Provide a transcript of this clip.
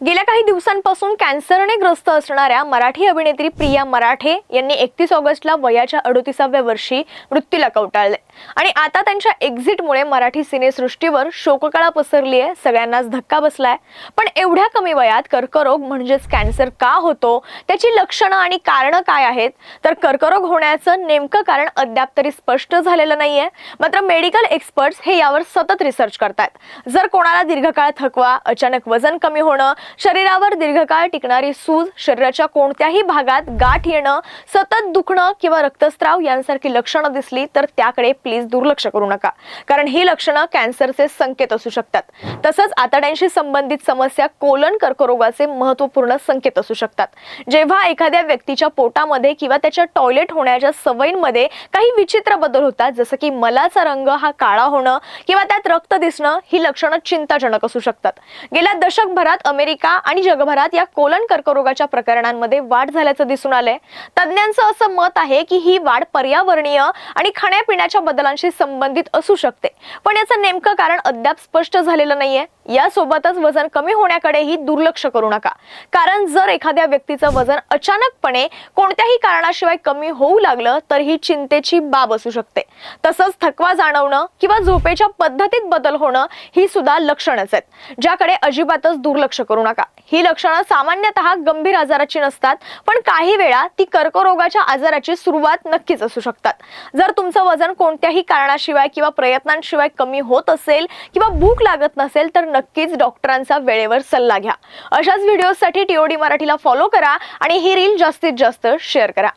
गेल्या काही दिवसांपासून कॅन्सरने ग्रस्त असणाऱ्या मराठी अभिनेत्री प्रिया मराठे यांनी एकतीस ऑगस्टला वयाच्या अडोतीसाव्या वर्षी मृत्यूला कवटाळले. आणि आता त्यांच्या एक्झिटमुळे मराठी सिनेसृष्टीवर शोककळा पसरली आहे सगळ्यांनाच धक्का बसलाय. पण एवढ्या कमी वयात कर्करोग म्हणजेच कॅन्सर का होतो त्याची लक्षणं आणि कारणं काय आहेत? तर कर्करोग होण्याचं नेमकं कारण अद्याप तरी स्पष्ट झालेलं नाहीये. मात्र मेडिकल एक्सपर्ट्स हे यावर सतत रिसर्च करतात जर कोणाला दीर्घकाळ थकवा अचानक वजन कमी होणं शरीरावर दीर्घकाळ टिकणारी सूज शरीराच्या कोणत्याही भागात गाठ येणं सतत दुखणं किंवा रक्तस्राव यांसारखी लक्षणं दिसली तर त्याकडे प्लीज दुर्लक्ष करू नका. कारण ही लक्षणं कॅन्सरचे संकेत असू शकतात. तसंच आतड्यांशी संबंधित समस्या कोलन कर्करोगाचे महत्त्वपूर्ण संकेत असू शकतात. जेव्हा एखाद्या व्यक्तीच्या पोटामध्ये किंवा त्याच्या टॉयलेट होण्याच्या सवयींमध्ये काही विचित्र बदल होतात जसं की मलाचा रंग हा काळा होणं किंवा त्यात रक्त दिसणं ही लक्षणं चिंताजनक असू शकतात. गेल्या दशकभरात अमेरिका आणि जगभरात या कोलन कर्करोगाच्या प्रकरणांमध्ये वाढ झाल्याचं दिसून आलंय. तज्ज्ञांचं असं मत आहे की ही वाढ पर्यावरणीय आणि खाण्यापिण्याच्या बदलांशी संबंधित असू शकते. पण याचं नेमकं कारण अद्याप स्पष्ट झालेलं नाहीये. यासोबतच वजन कमी होण्याकडेही दुर्लक्ष करू नका. कारण जर एखाद्या व्यक्तीचं वजन अचानकपणे कोणत्याही कारणाशिवाय कमी होऊ लागलं तर ही चिंतेची बाब असू शकते. तसंच थकवा जाणवणं किंवा झोपेच्या पद्धतीत बदल होणं ही सुद्धा लक्षणच आहेत ज्याकडे अजिबातच दुर्लक्ष करू नका. ही लक्षणं सामान्यतः गंभीर आजाराची नसतात पण काही वेळा ती कर्करोगाच्या आजाराची सुरुवात नक्कीच असू शकतात. जर तुमचं वजन कोणत्याही कारणाशिवाय किंवा प्रयत्नांशिवाय कमी होत असेल किंवा भूक लागत नसेल तर नक्कीच डॉक्टरांचा वेळेवर सल्ला घ्या. अशाच व्हिडिओसाठी टीओडी मराठीला फॉलो करा आणि ही रील जास्तीत जास्त शेअर करा.